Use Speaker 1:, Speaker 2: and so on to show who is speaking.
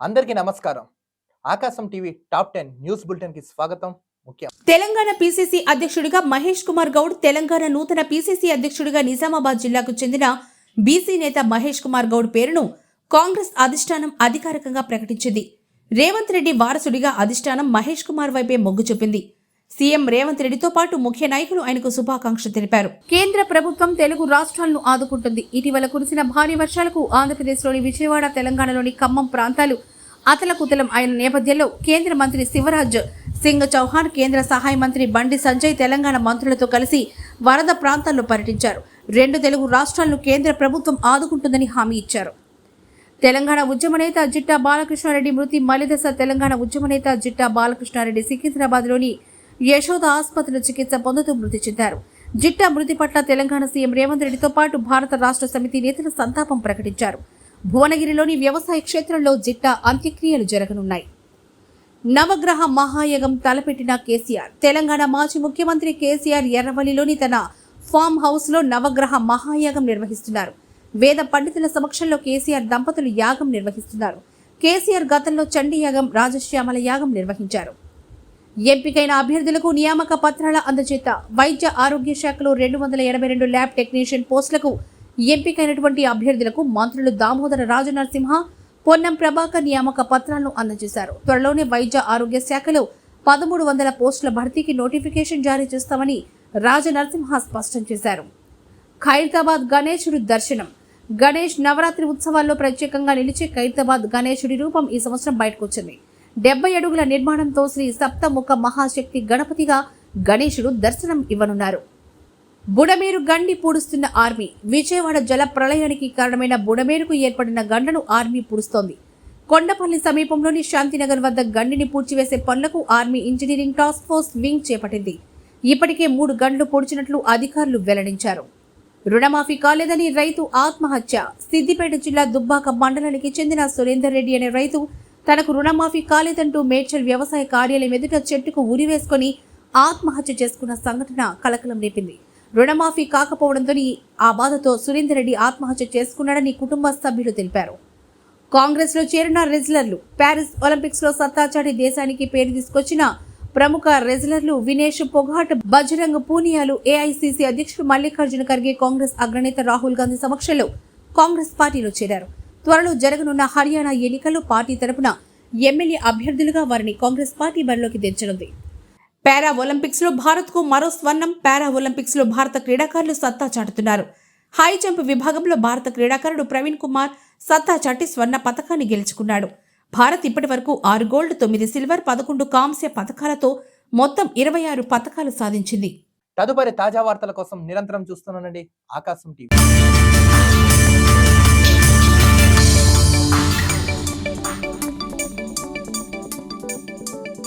Speaker 1: అందరికీ నమస్కారం. Aakasam TV top ten news బులెటిన్కి స్వాగతం. ముఖ్యం.
Speaker 2: తెలంగాణ పీసీసీ అధ్యక్షుడిగా మహేష్ కుమార్ గౌడ్ తెలంగాణ నూతన పీసీసీ అధ్యక్షుడిగా నిజామాబాద్ జిల్లాకు చెందిన బీసీ నేత మహేష్ కుమార్ గౌడ్ పేరును కాంగ్రెస్ అధిష్టానం అధికారికంగా ప్రకటించింది. రేవంత్ రెడ్డి వారసుడిగా అధిష్టానం మహేష్ కుమార్ వైపే మొగ్గు చూపింది. సీఎం రేవంత్ రెడ్డితో పాటు ముఖ్య నాయకులు ఆయనకు శుభాకాంక్షలు తెలిపారు. కేంద్ర ప్రభుత్వం తెలుగు రాష్ట్రాలను ఆదుకుంటుంది. ఇటీవల కురిసిన భారీ వర్షాలకు ఆంధ్రప్రదేశ్లోని విజయవాడ తెలంగాణలోని ఖమ్మం ప్రాంతాలు అతలకుతలం అయిన నేపథ్యంలో కేంద్ర మంత్రి శివరాజ్ సింగ్ చౌహాన్ కేంద్ర సహాయ మంత్రి బండి సంజయ్ తెలంగాణ మంత్రులతో కలిసి వరద ప్రాంతాల్లో పర్యటించారు. రెండు తెలుగు రాష్ట్రాలను కేంద్ర ప్రభుత్వం ఆదుకుంటుందని హామీ ఇచ్చారు. తెలంగాణ ఉద్యమ నేత జిట్టా బాలకృష్ణారెడ్డి మృతి మలిదశ తెలంగాణ ఉద్యమ నేత జిట్టా బాలకృష్ణారెడ్డి సికింద్రాబాద్లోని యశోద ఆసుపత్రిలో చికిత్స పొందుతూ మృతి చెందారు. జిట్టా మృతి పట్ల తెలంగాణ సీఎం రేవంత్ రెడ్డితో పాటు భారత రాష్ట్ర సమితి నేతలు సంతాపం ప్రకటించారు. భువనగిరిలోని వ్యవసాయ క్షేత్రంలో జిట్టా అంత్యక్రియలు జరగనున్నాయి. నవగ్రహ మహాయగం తలపెట్టిన కేసీఆర్. తెలంగాణ మాజీ ముఖ్యమంత్రి కేసీఆర్ ఎర్రవల్లిలోని తన ఫామ్ హౌస్లో నవగ్రహ మహాయాగం నిర్వహిస్తున్నారు. వేద పండితుల సమక్షంలో కేసీఆర్ దంపతులు యాగం నిర్వహిస్తున్నారు. కేసీఆర్ గతంలో చండీ యాగం రాజశ్యామల యాగం నిర్వహించారు. ఎంపికైన అభ్యర్థులకు నియామక పత్రాల అందజేత వైద్య ఆరోగ్య శాఖలో రెండు వందల ఎనభై రెండు ల్యాబ్ టెక్నీషియన్ పోస్టులకు ఎంపికైనటువంటి అభ్యర్థులకు మంత్రులు దామోదర రాజనరసింహ పొన్నం ప్రభాకర్ నియామక పత్రాలను అందజేశారు. త్వరలోనే వైద్య ఆరోగ్య శాఖలో పదమూడు వందల పోస్టుల భర్తీకి నోటిఫికేషన్ జారీ చేస్తామని రాజనరసింహ స్పష్టం చేశారు. ఖైరతాబాద్ గణేశుడి దర్శనం. గణేష్ నవరాత్రి ఉత్సవాల్లో ప్రత్యేకంగా నిలిచే ఖైరతాబాద్ గణేశుడి రూపం ఈ సంవత్సరం బయటకొచ్చింది. డెబ్బై అడుగుల నిర్మాణంతో శ్రీ సప్తముఖ మహాశక్తి గణపతిగా గణేశుడు దర్శనం ఇవ్వనున్నారు. బుడమేరు గండి పూడుస్తున్న ఆర్మీ విజయవాడ జల ప్రళయానికి కారణమైన బుడమేరుకు ఏర్పడిన గండను ఆర్మీ పూడుస్తోంది. కొండపల్లి సమీపంలోని శాంతినగర్ వద్ద గండిని పూడ్చివేసే పనులకు army engineering task force wing చేపట్టింది. ఇప్పటికే మూడు గండ్లు పొడిచినట్లు అధికారులు వెల్లడించారు. రుణమాఫీ కాలేదని రైతు ఆత్మహత్య సిద్దిపేట జిల్లా దుబ్బాక మండలానికి చెందిన సురేందర్ రెడ్డి అనే రైతు తనకు రుణమాఫీ కాలేదంటూ మేడ్చల్ వ్యవసాయ కార్యాలయం ఎదుట చెట్టుకు ఉరివేసుకొని ఆత్మహత్య చేసుకున్న సంఘటన కలకలం రేపింది. రుణమాఫీ కాకపోవడంతో ఆ బాధతో సురేందర్ రెడ్డి ఆత్మహత్య చేసుకున్నాడని కుటుంబ సభ్యులు తెలిపారు. కాంగ్రెస్లో చేరిన రెజ్లర్లు ప్యారిస్ ఒలింపిక్స్లో సత్తాచాటి దేశానికి పేరు తీసుకొచ్చిన ప్రముఖ రెజ్లర్లు వినేష్ పొఘాట్ బజరంగ్ పూనియాలు ఏఐసిసి అధ్యక్షుడు మల్లికార్జున ఖర్గే కాంగ్రెస్ అగ్రనేత రాహుల్ గాంధీ సమక్షంలో కాంగ్రెస్ పార్టీలో చేరారు. త్వరలో జరగనున్న హర్యానా ఎన్నికల్లో పార్టీ తరపున ఎమ్మెల్యే అభ్యర్థులుగా వారిని కాంగ్రెస్ పార్టీ బరిలోకి దించనుంది పారా ఒలింపిక్స్లో మరో స్వర్ణం. పారా ఒలింపిక్స్లో భారత క్రీడాకారులు సత్తా చాటుతున్నారు. హై జంప్ విభాగంలో భారత క్రీడాకారుడు ప్రవీణ్ కుమార్ సత్తా చాటి స్వర్ణ పథకాన్ని గెలుచుకున్నాడు. భారత్ ఇప్పటి వరకు ఆరు గోల్డ్ తొమ్మిది సిల్వర్ పదకొండు కాంస్య పథకాలతో మొత్తం ఇరవై ఆరు పథకాలు సాధించింది.
Speaker 1: తదుపరి తాజా వార్తల కోసం నిరంతరం చూస్తున్నానండి ఆకాశం టీవీ.